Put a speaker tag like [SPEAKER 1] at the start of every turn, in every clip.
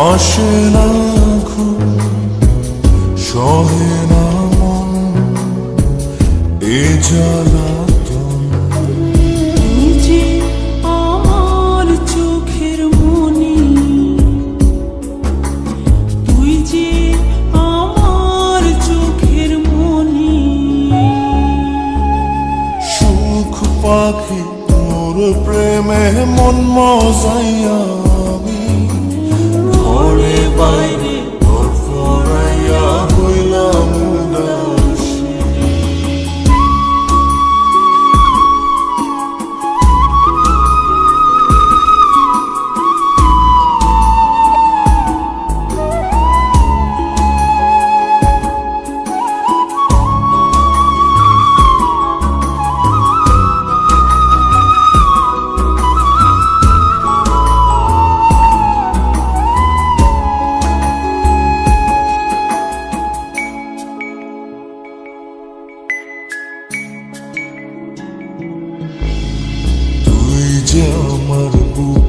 [SPEAKER 1] আসে না ঘুম সহে না মন এ সুখ পাখি তোর প্রেমে মন মজাইয়া আমি ঘরে বাইরে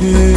[SPEAKER 1] you